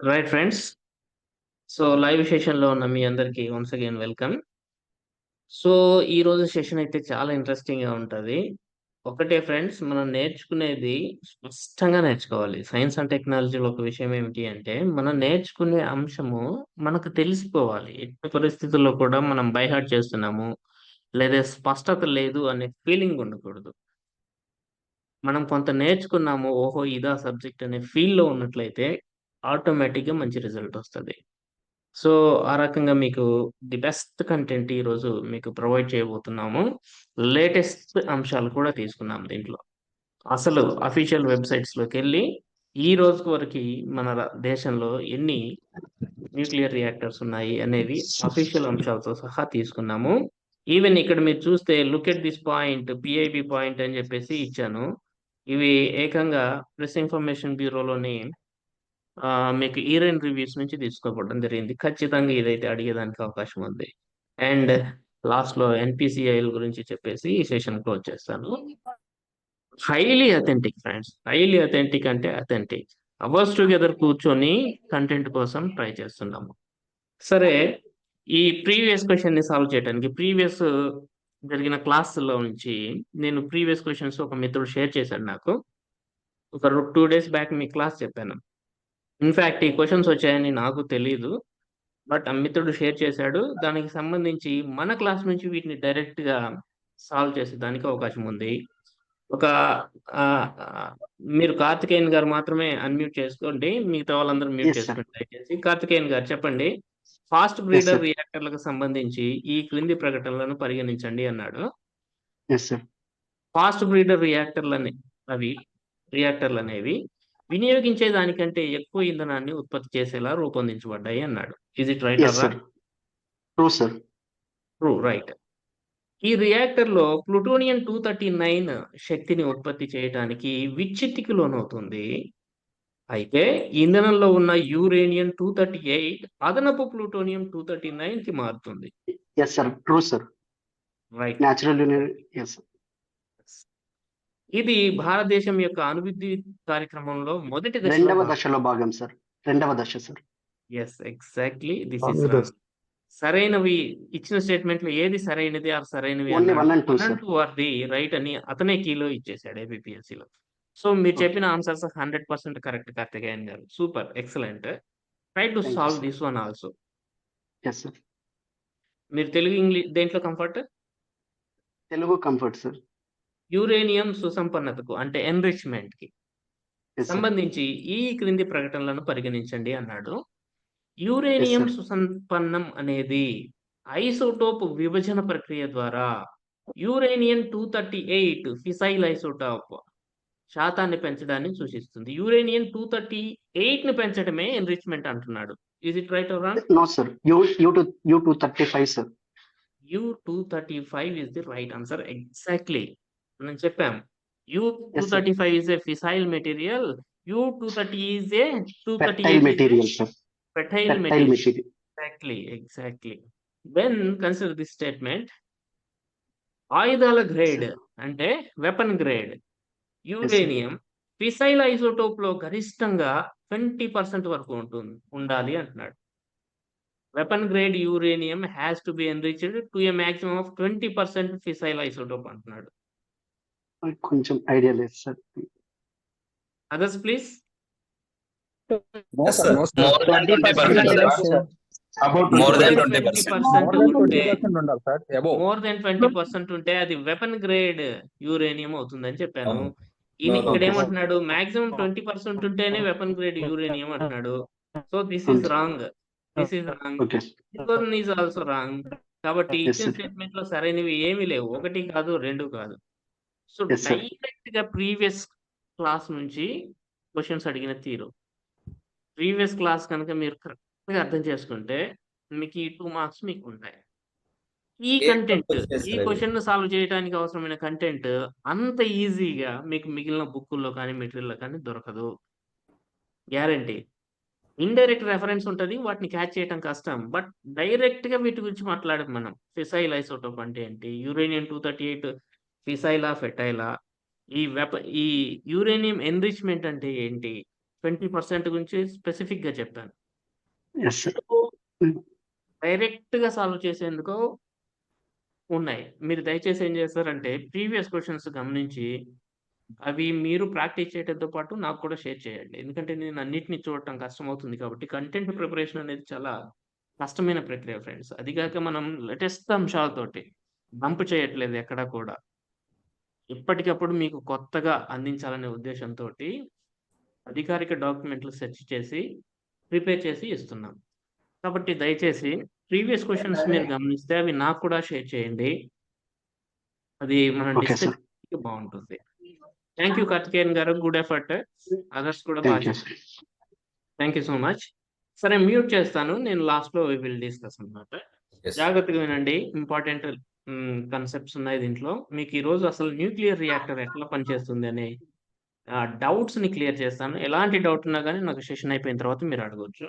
Right friends so live సెషన్లో ఉన్న మీ అందరికీ వన్స్ అగైన్ వెల్కమ్ సో ఈ రోజు సెషన్ అయితే చాలా ఇంట్రెస్టింగ్గా ఉంటది. ఒకటే ఫ్రెండ్స్ మనం నేర్చుకునేది స్పష్టంగా నేర్చుకోవాలి. సైన్స్ అండ్ టెక్నాలజీలో ఒక విషయం ఏమిటి అంటే మనం నేర్చుకునే అంశము మనకు తెలిసిపోవాలి. ఎట్టి పరిస్థితుల్లో కూడా మనం బైహార్ట్ చేస్తున్నాము లేదా స్పష్టత లేదు అనే ఫీలింగ్ ఉండకూడదు. మనం కొంత నేర్చుకున్నాము ఓహో ఇదా సబ్జెక్ట్ అనే ఫీల్లో ఉన్నట్లయితే ఆటోమేటిక్గా మంచి రిజల్ట్ వస్తుంది. సో ఆ రకంగా మీకు ది బెస్ట్ కంటెంట్ ఈ రోజు మీకు ప్రొవైడ్ చేయబోతున్నాము. లేటెస్ట్ అంశాలు కూడా తీసుకున్నాం దీంట్లో. అసలు అఫీషియల్ వెబ్సైట్స్లోకి వెళ్ళి ఈ రోజు వరకు మన దేశంలో ఎన్ని న్యూక్లియర్ రియాక్టర్స్ ఉన్నాయి అనేవి అఫీషియల్ అంశాలతో సహా తీసుకున్నాము. ఈవెన్ ఇక్కడ మీరు చూస్తే look at this point PIB point అని చెప్పేసి ఇచ్చాను. ఇవి ఏకంగా ప్రెస్ ఇన్ఫర్మేషన్ బ్యూరోలోని మీకు ఈరెన్ రివ్యూస్ నుంచి తీసుకోవడం జరిగింది. ఖచ్చితంగా ఇదైతే అడిగేదానికి అవకాశం ఉంది. అండ్ లాస్ట్లో ఎన్పిసిఐల గురించి చెప్పేసి ఈ సెషన్ క్లోజ్ చేస్తాను. Highly authentic friends highly authentic అంటే అథెంటిక్. అవర్స్ టుగెదర్ కూర్చొని కంటెంట్ కోసం ట్రై చేస్తున్నాము. సరే ఈ ప్రీవియస్ క్వశ్చన్ని సాల్వ్ చేయడానికి ప్రీవియస్ జరిగిన క్లాస్లో నుంచి నేను ప్రీవియస్ క్వశ్చన్స్ ఒక మిత్రుడు షేర్ చేశాడు నాకు. ఒక టూ డేస్ బ్యాక్ మీ క్లాస్ చెప్పాను. ఇన్ఫాక్ట్ ఈ క్వశ్చన్స్ వచ్చాయని నాకు తెలియదు బట్ ఆ మిత్రుడు షేర్ చేశాడు. దానికి సంబంధించి మన క్లాస్ నుంచి వీటిని డైరెక్ట్గా సాల్వ్ చేసే దానికి అవకాశం ఉంది. ఒక మీరు కార్తికేయన్ గారు మాత్రమే అన్మ్యూట్ చేసుకోండి. మిగతా వాళ్ళందరూ మ్యూట్. చేసుకోండి దయచేసి. కార్తికేయన్ గారు చెప్పండి. ఫాస్ట్. బ్రీడర్ రియాక్టర్లకు సంబంధించి ఈ క్రింది ప్రకటనలను పరిగణించండి అన్నాడు. సార్ ఫాస్ట్ బ్రీడర్ రియాక్టర్లని అవి రియాక్టర్లు అనేవి వినియోగించే దానికంటే ఎక్కువ ఇంధనాన్ని ఉత్పత్తి చేసేలా రూపొందించబడ్డాయి అన్నాడు. Is it right true sir true right ఈ రియాక్టర్లో ప్లూటోనియం టూ థర్టీ నైన్ శక్తిని ఉత్పత్తి చేయడానికి విచ్చిత్తికి లోనవుతుంది. అయితే ఇంధనంలో ఉన్న యూరేనియం టూ థర్టీ ఎయిట్ అదనపు ప్లూటోనియం టూ థర్టీ నైన్కి మారుతుంది yes sir true sir right natural yes ఇది భారతదేశం యొక్క అణువిద్యుత్ కార్యక్రమంలో మొదటి దశలో రెండవ భాగం. దశలో భాగం సార్. రెండవ దశ sir. Yes exactly this is సరైనవి ఇచ్చిన స్టేట్మెంట్లో ఏది సరైనది ఆర్ సరైనవి ఆర్ ది రైట్ అని అతనే కీలో ఇచ్చేసాడు APPSC లో. సో మీరు. చెప్పిన answers hundred percent correct Karthikeyan గారు. Super excellent try to solve. This one also yes sir మీరు తెలుగు ఇంగ్లీష్ దేంట్లో comfort Telugu comfort sir uranium సుసంపన్నతకు అంటే ఎన్రిచ్మెంట్కి సంబంధించి ఈ క్రింది ప్రకటనలను పరిగణించండి అన్నాడు. యురేనియం. సుసంపన్నం అనేది ఐసోటోప్ విభజన ప్రక్రియ ద్వారా uranium two thirty eight fissile isotope శాతాన్ని పెంచడాన్ని సూచిస్తుంది. యురేనియం టూ థర్టీ ఎయిట్ని పెంచడమే ఎన్రిచ్మెంట్ అంటున్నాడు. Is it right no sir U U to U two thirty five sir U two thirty five is the right answer exactly మనం చెప్పాం. U two. Thirty five is a fissile material U two thirty is a two thirty material material. Material Exactly, exactly. When consider this statement, ఆయుధాల grade అంటే weapon grade uranium fissile ఐసోటోప్లో గరిష్టంగా twenty percent వరకు ఉంటుంది ఉండాలి అంటున్నాడు. Weapon grade uranium has to be enriched to a maximum of twenty percent fissile isotope అంటున్నాడు. కొంచెం ఐడియా లేదు sir others please No, sir. No, sir. More than 20%, sir. About More than 20%. 20%. More than ఉంటే 20% ఉండాలి sir above. More than twenty percent ఉంటే అది weapon grade uranium అవుతుందని చెప్పాను. ఈయన. ఇక్కడ ఏమంటున్నాడు మాక్సిమం ట్వంటీ పర్సెంట్ ఉంటేనే వెపన్ గ్రేడ్ యురేనియం అంటున్నాడు so this is. Wrong this is wrong okay this one is also wrong కాబట్టి ఇచ్చిన. స్టేట్మెంట్లో సరైనవి ఏమీ లేవు ఒకటి కాదు రెండు కాదు సో. డైరెక్ట్గా ప్రీవియస్ క్లాస్ నుంచి క్వశ్చన్స్ అడిగిన తీరు. ప్రీవియస్ క్లాస్ కనుక మీరు కరెక్ట్గా అర్థం చేసుకుంటే మీకు ఈ టూ మార్క్స్ మీకు ఉంటాయి. ఈ కంటెంట్ ఈ క్వశ్చన్ను సాల్వ్ చేయడానికి అవసరమైన కంటెంట్ అంత ఈజీగా మీకు మిగిలిన బుక్కుల్లో కానీ మెటీరియల్ కానీ దొరకదు. గ్యారంటీ ఇండైరెక్ట్ రెఫరెన్స్ ఉంటుంది వాటిని క్యాచ్ చేయడం కష్టం. బట్ డైరెక్ట్గా వీటి గురించి మాట్లాడదు మనం. ఫిసైల్ ఐసోటోప్ అంటే ఏంటి? యురేనియం టూ థర్టీ ఎయిట్ ఫిసైలా ఫెటైలా ఈ వెప ఈ యురేనియం ఎన్రిచ్మెంట్ అంటే ఏంటి? ట్వంటీ పర్సెంట్ గురించి స్పెసిఫిక్గా చెప్పాను డైరెక్ట్గా సాల్వ్ చేసేందుకు ఉన్నాయి. మీరు దయచేసి ఏం చేస్తారంటే ప్రీవియస్ క్వశ్చన్స్ గమనించి అవి మీరు ప్రాక్టీస్ చేయడంతో పాటు నాకు కూడా షేర్ చేయండి. ఎందుకంటే నేను అన్నిటిని చూడటం కష్టం అవుతుంది కాబట్టి కంటెంట్ ప్రిపరేషన్ అనేది చాలా కష్టమైన ప్రక్రియ ఫ్రెండ్స్. అది కాక మనం లేటెస్ట్ అంశాలతోటి డంప్ చేయట్లేదు ఎక్కడా కూడా. ఎప్పటికప్పుడు మీకు కొత్తగా అందించాలనే ఉద్దేశంతో అధికారిక డాక్యుమెంట్లు సెర్చ్ చేసి ప్రిపేర్ చేసి ఇస్తున్నాం. కాబట్టి దయచేసి ప్రీవియస్ క్వశ్చన్స్ మీరు గమనిస్తే అవి నాకు కూడా షేర్ చేయండి. అది మనం. డిస్కస్ బాగుంటుంది. థ్యాంక్ యూ కార్తికేయన్ గారు. గుడ్ ఎఫర్ట్ అదర్స్ కూడా బాగా sir thank you so much సరే మ్యూట్ చేస్తాను. నేను లాస్ట్లో విల్ డిస్కస్ అన్నమాట. Yes. జాగ్రత్తగా వినండి. ఇంపార్టెంట్ కన్సెప్ట్స్ ఉన్నాయి దీంట్లో. మీకు ఈ రోజు అసలు న్యూక్లియర్ రియాక్టర్ ఎట్లా పనిచేస్తుంది అనే డౌట్స్ని క్లియర్ చేస్తాను. ఎలాంటి డౌట్ ఉన్నా కానీ నాకు సెషన్ అయిపోయిన తర్వాత మీరు అడగవచ్చు